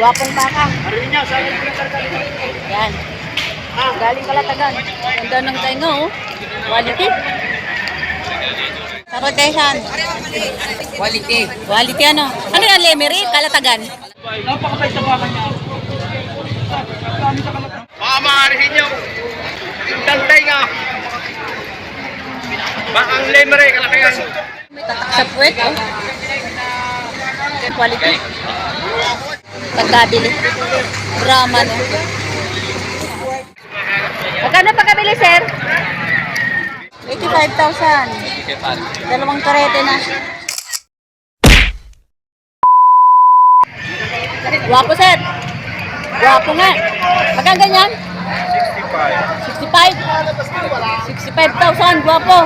Guwapong baka. Sa pala. Yan. Galing kalatagan. Ganda ng tayo, oh. Quality. Sarotehan. Quality. Quality ano? Ano yan, Lemery? Kalatagan. Napakabay sa baka niya. Arinig niyo. Tantay nga. Bakang lemere, kalakayan. Sa puwet, oh. Quality. Pagkabili. Brahman, oh. Magkano pagkabili, sir? 85,000. Dalawang karete na. Guwapo, sir. Guwapo nga. Magkano ganyan? 65. 65,000. Guwapo.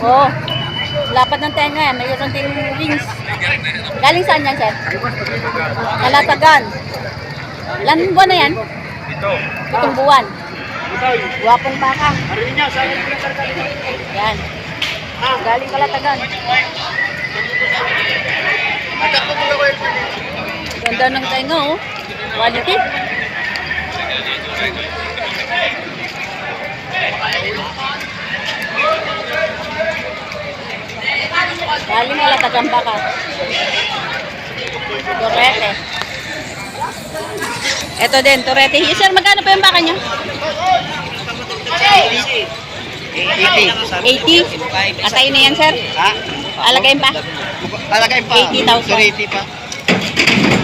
Oo. Lapat ng tenga yan. Mayroon ding wings. Galing saan yan, sir? Kalatagan. Ilan buwan na yan? Ito. Itong buwan. Guwapong baka. Yan. Galing kalatagan. Ganda ng tenga, oh. Quality. Galing kalatagan baka. Torete. Ito din, Torete. Sir, magkano pa yung baka niyo? 80. Atay na yan, sir. Ha? Alagayin pa. Alagay pa. 80,000. Suriti pa.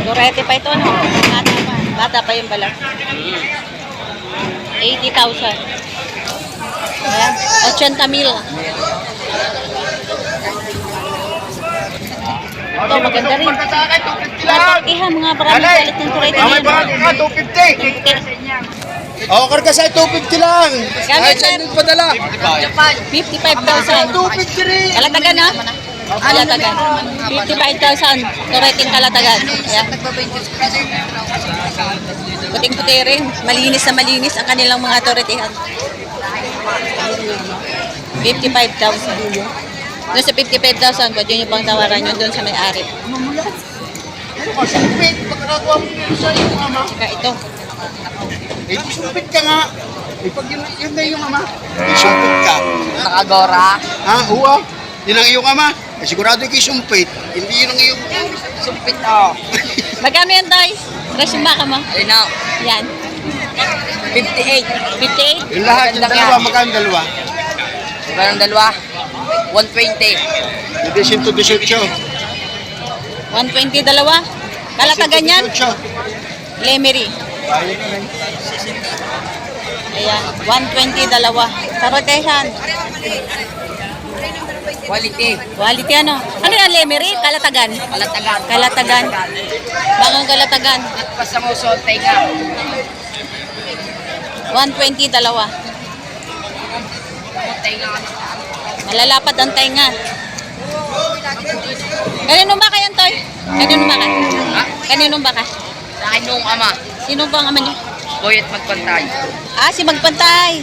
Torete pa ito, no? Bata pa. Bata pa yung balat. 80,000. Ayan. 80 mil. Ito, maganda rin. Sa akin, 250 lang. Napakihan, mga maraming galit ng Torete Mamay niyan. ba? Mga 250. Oo, karga sa 250 lang. Kahit saan din padala. 55,000. 250 rin. Kalatagan, ha? Kalatagan. 55,000. Toreting kalatagan. Ayan. Puting-puti rin. Malinis na malinis ang kanilang mga toretihan. 55,000. Doon sa 55,000, pwede nyo pang tawaran yun doon sa may-ari. Sumpit, makakakuha mo yun sa iyong ama. Saka ito. Eh, sumpit ka nga. Eh, pag yun, yun na yung ama. Eh, sumpit ka. Nakagora. Ha? Oo. Yun ang iyong ama. Eh, sigurado kayo sumpit. Hindi yun ang iyong... Sumpit oh. Magkano yan, Toy? Presyo baka mo? Alin na? Yan. 58. 58? Yung lahat, yung dalawa, magkano dalawa? Ng dalawa? 120. Hindi, 118. 120 dalawa. Kalatagan yan? 118. Lemery. Ayan. 120 dalawa. Sarotehan. Quality. Quality ano? Ano yan, Lemery? Kalatagan. Kalatagan. Kalatagan. Bakang kalatagan. At pasamuso, tenga. 120 dalawa. Tenga. Malalapad ang tenga. Kanino ba kayo, Toy? Kanino ba ka? Ha? Kanino ba ka? Sa akin nung ama. Sino ba ang ama niyo? Boyet magpantay. Ah, si Magpantay.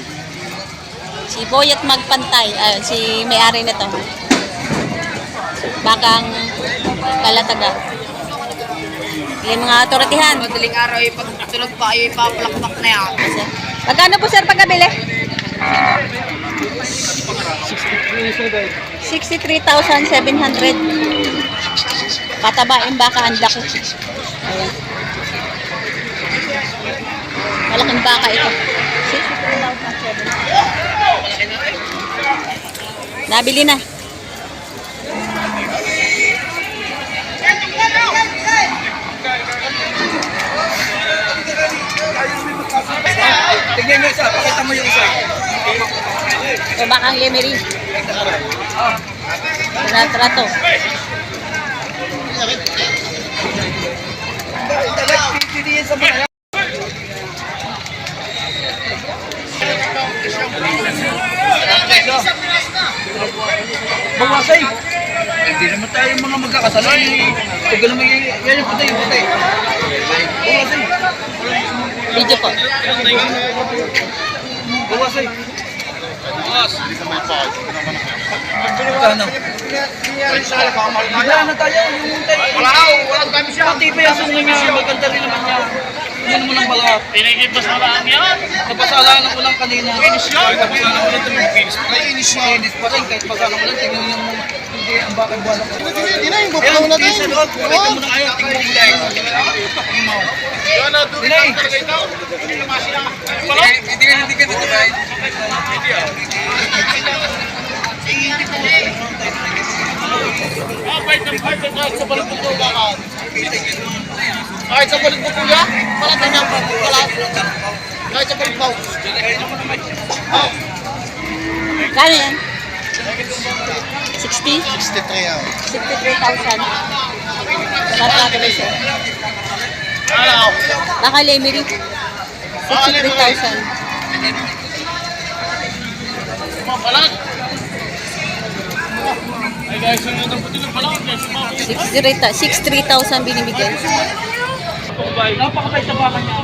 Si Boyet Magpantay. Ah, si may-ari na to. Bakang kalataga. Yung mga autoritihan. Madaling araw ay pagtulog pa ay papalakpak na yan. Magkano po sir pagkabili? 63,700. Patabain baka ang laki. Ayan. Malaking baka ito. 63,700. Nabili na. Tingnan nyo isa, pakita mo yung isa. Ito bakang lemery. Tinatrato. sa mga Bawasay. Hindi naman tayo mga magkakasalan. Huwag ka naman yan yung patay, patay. Bawasay. Video po. Bawasay. Kano? Wala na tayo, yung tayo. Wala, walang kami siya. Pati pa yung sumunod niya, maganda rin naman niya. Pa sa lang yan. Napasala ng ulang kanina. Finish yun. Napasala ng ulang tumingin. Finish pa rin. Finish yun. Finish pa rin. Kahit pasala ng ulang, tingnan yung hindi ang bakal buwan ako. Hindi na yung babaw na hindi din. Pakita mo na kayo. Tingnan mo guys. Tingnan mo. Dinay. Hindi ka hindi ka dito ba? Ah, kahit ng kahit ng kahit sa balik mo kuya ka. Kahit sa balik mo kuya, wala tayo ng wala. Kahit sa balik mo. Oh, Kano yan? 60? 63 yan. 63,000. Sarap na sir. Ano? Baka Lemery. 63,000. Mapalag. Ay guys, yung nandang puti ng palang guys. 63,000 63,000 binibigay. Napakabait sa baka niya.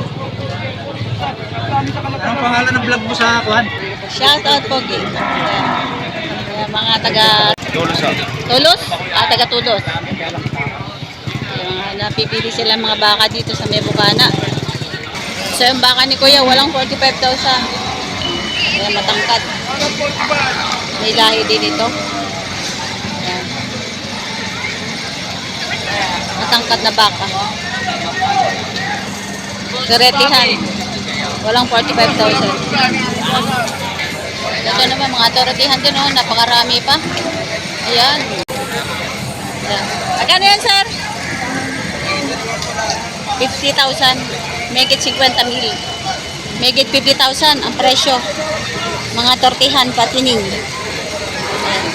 Anong pangalan ng vlog mo sa kuhan? Shout out po, Gay. Ayan, mga taga Tulos ah. Tulos? Ah, taga Tulos. Ayan, napipili sila mga baka dito sa Mebukana. So yung baka ni Kuya, walang 45,000. Ayan, matangkad. May lahi din ito. Ayan. Matangkad na baka. Karetihan. Walang 45,000. Ito naman, mga toretihan din, oh, napakarami pa. Ayan. Magkano yan, sir? 50,000. Megit 50 mil. Megit 50,000 ang presyo. Mga tortihan patining. Ayan.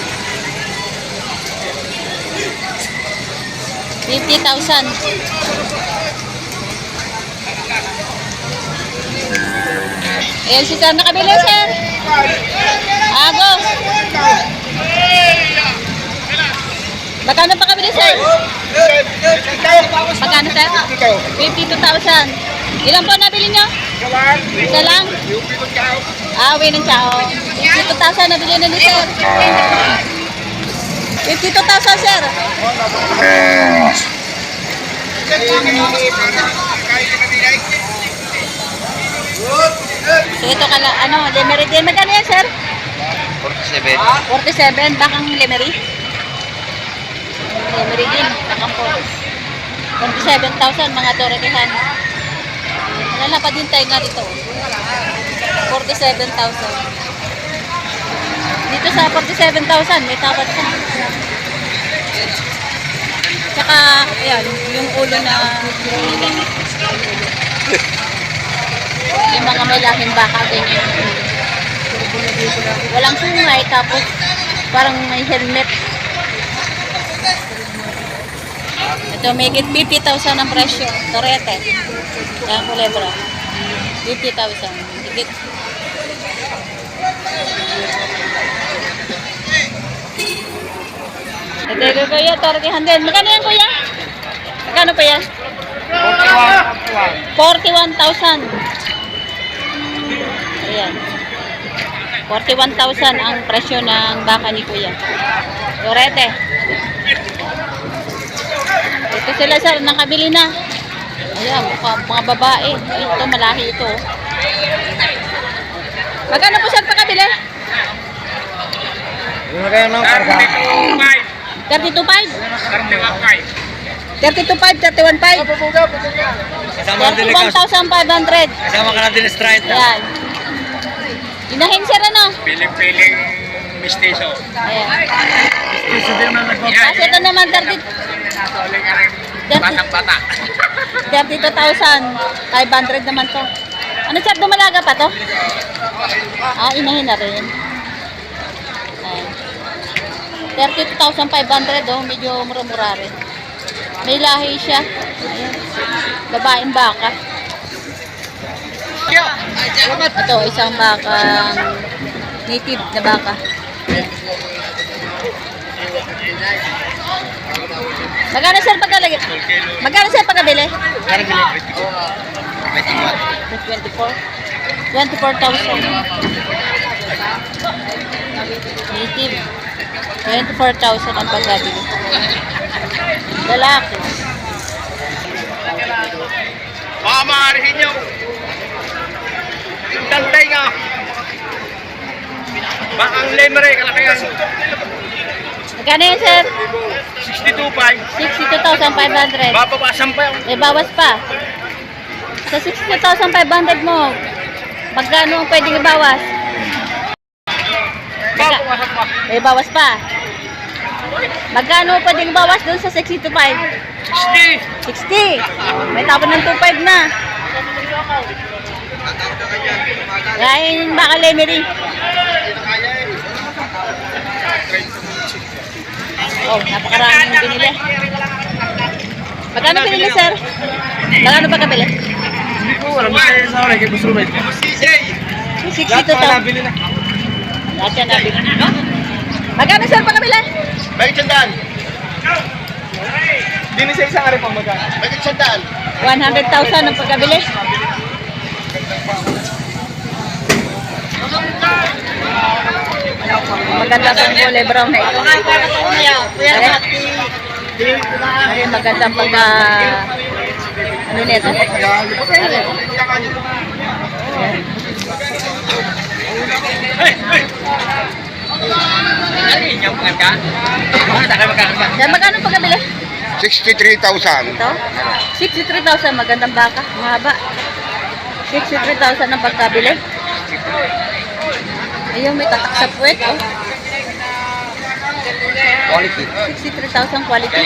50,000. Ayan si sir, nakabili sir. Ago. Magkano pa kabili sir? Magkano sir? 52,000. Ilan po nabili nyo? Isa lang? Ah, uwi ng tao. 52,000 nabili na ni sir. 52,000 sir. So ito kala, ano, lemery din. Magkano yan sir? 47. 47, bakang lemery? Lemery din, bakang po. 47,000 mga toretihan. Wala pa din tayo nga dito. 47,000. Dito sa 47,000, may tapat pa. Tsaka, ayan, yung ulo na yung mga may lahing baka ganyan. Walang sungay, tapos parang may helmet. Ito, may 50,000 ang presyo. Torete. Yan, kulebra. 50,000. Higit. Ito, ito, kuya, toretihan din. Magkano yan, kuya? Magkano pa yan? 41,000. Ayan. 41,000 ang presyo ng baka ni Kuya. Torete. Ito sila sir, nakabili na. Ayan, mga, mga babae. Ito, malahi ito. Magkano po sir pakabili? Ano kayo ng karga? 32.5? 32.5, 31.5. 31,500. Kasama ka natin straight Ayan. Inahin sir ano? Piling-piling mistiso. Ayan. Isa din na nag Kasi ito naman 30, Nasoli ka rin. 30 Batang-bata. 32,500 naman to. Ano sir, dumalaga pa to? Ah, inahin na rin. Ayan. 32,500 oh, medyo mura-mura rin. May lahi siya. Ayan. Babaeng baka. Ito, isang bakang native na baka. Magkano sir pagkalagay? Magkano sir pagkabili? 24? 24,000. Native. 24,000 ang pagkabili. Lalaki. Baka maarihin nyo. Isang tenga. Bakang lemre, kalakayan. Magkano yan, sir? 62.5. 62,500. Bababasan pa yung May bawas pa. Sa 62,500 mo, magkano ang pwedeng ibawas? babawasan pa. May bawas pa. Magkano pwedeng ibawas doon sa 65? 60. 60. May tapon ng 25 na. Kain baka lemery. Oh, napakaraming binili. Magkano binili, sir? Magkano ba kabili? Hindi ko alam. Kasi sa akin, kay Boss Ruben. 62,000. na. Lahat yan nabili. Magkano, sir, pagkabili? Bakit sandaan? Dini sa isang ari pang magkano. Bakit sandaan? 100,000 ang pagkabili. Maganda pang kulay brown na ito. Ay, maganda pag ano nito? Ayan. Ano yun yung magka? Bakit ako magkakasama? Yan, magkano pagkabili? 63,000. Ito? 63,000. Magandang baka. Mahaba. 63,000 ang pagkabili. Ayun, may tatak sa puwet. Oh. Quality. 63,000 quality.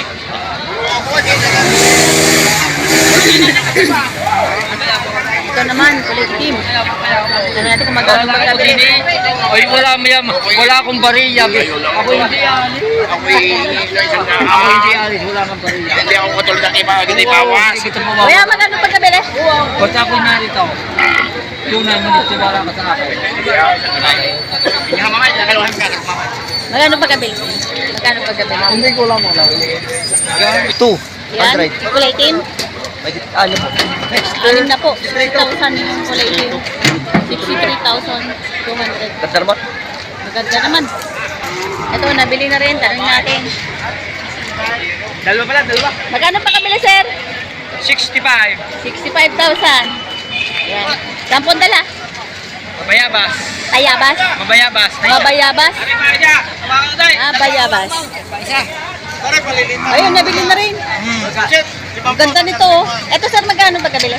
Ito naman, kulay team. Tignan natin kung magkano pagkabili. Ay, wala mayam. Wala akong bariya. Ako hindi alis. Ako Ako hindi alis. Wala akong bariya. Hindi ako katulad ng iba, hindi bawas. Kuya, magkano pagkabili? Ba't ako narito? Tunay mo nito wala ka sa akin. Hindi ka mamaya, nakaluhan ka. Magkano pagkabili? Magkano pagkabili? Hindi ko lang wala. Two. Yan, kulay team. May ano po. Next. Anim na po. 6,000 yung kulay team. 63,200. Ganda naman. Maganda naman. Ito, nabili na rin. Tanong natin. Dalawa pala, dalawa. Magkano pagkabili, sir? 65. 65,000. Yan. Sampun dala. Mabayabas. Tayabas. Mabayabas. Mabayabas. Ah, bayabas. Ayun, nabili na rin. Ang ganda nito. oh. Ito, sir, magkano pagkabili?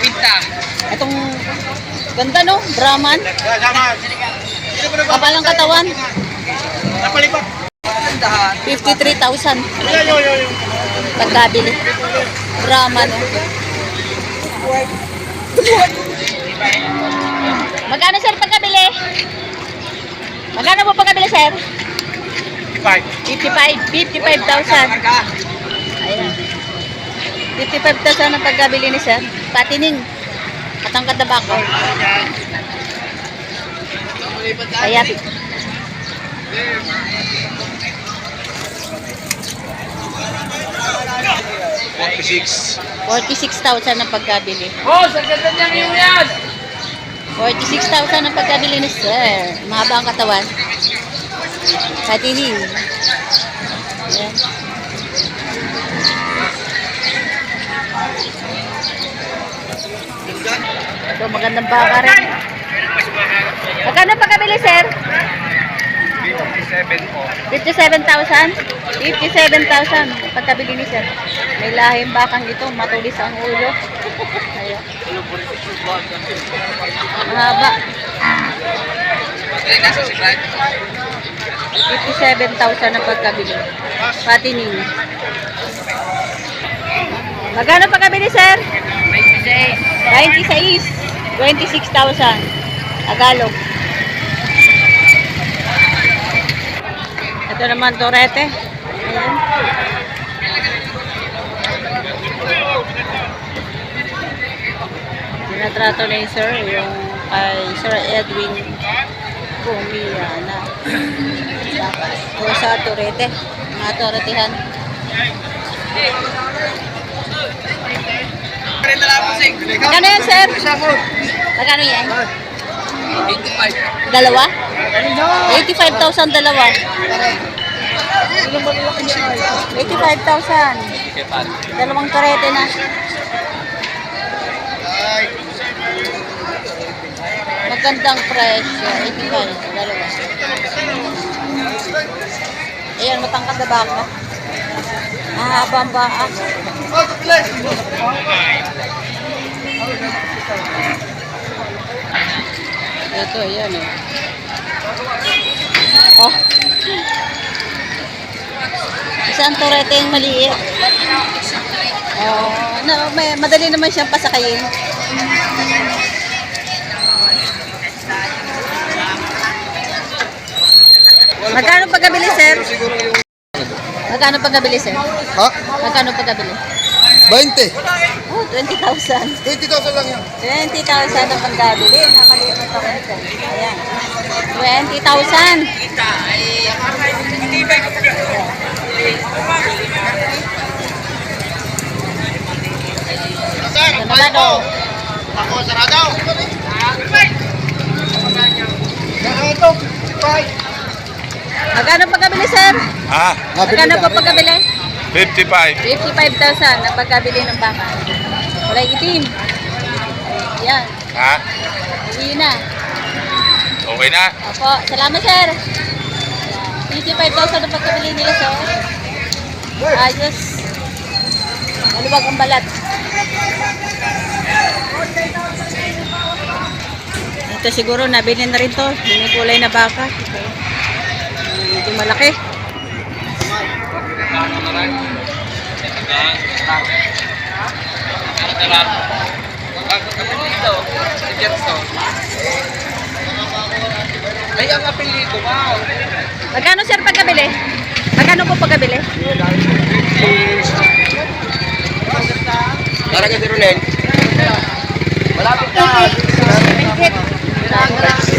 Pinta. Itong ganda, no? Brahman. Sama. Sino ba na ba? Kapal ng katawan. Napalipat. 53,000 Yo, yo, yo, yo. pagkabili. Brahman. oh. Magkano, sir, pagkabili? Magkano po pagkabili, sir? 55. 55,000. Ayan. 55,000 ang pagkabili ni sir. Patining. Katangkad na bako. Kaya, 46. 46,000 ang pagkabili. Oh, sa ganda niya ngayon yan. 46,000 ang pagkabili ni sir. Mahaba ang katawan. Patining. Ayan. Ito, magandang baka rin. Magkano pagkabili, sir? 57 po. 57,000? 57,000 pagkabili ni sir. May lahing bakang ito, matulis ang ulo. Mahaba. 57,000 ang pagkabili. Patining. Magkano pagkabili, sir? 96. 26,000. Tagalog. Ito naman, Torete. Ayan. Na yung sir, yung kay Sir Edwin Kumiana. Tapos, po sa Torete. Mga Toretehan. Magkano yan, sir? Magkano yan? 85. Dalawa? 85,000 dalawa. 85,000. Dalawang karete na. Magandang presyo. 85, dalawa. Ayan, matangkad na baka. Mahaba ang baka. Ito, ayan eh. Oh. Isang turete yung maliit. Oh, no, may, madali naman siyang pasakayin. Magkano pagkabili, sir? Magkano pagkabili, sir? Ha? Magkano pagkabili? 20. Oh, 20,000. 20,000 lang yan. 20,000 ang pagkabili. Nakaliit na. Ayan. 20,000. Sir, Ano naman, oh. Ako, sarado. Ito, bye. Magkano pagkabili, sir? Ah, Magkano pa pagkabili? 55. 55,000 na pagkabili ng baka. Kulay itim. Yan. Ha? Uwi na. Okay na? Opo. Salamat, sir. 55,000 na pagkabili nila, sir. Ayos. Maluwag ang balat. Ito siguro, nabili na rin to. May kulay na baka. Ito. Medyo malaki. Ay, ang apelido, wow. Magkano, sir, pagkabili? Magkano po pagkabili? Tara ka si Ronel. Malapit na. Tingkit. Thank you.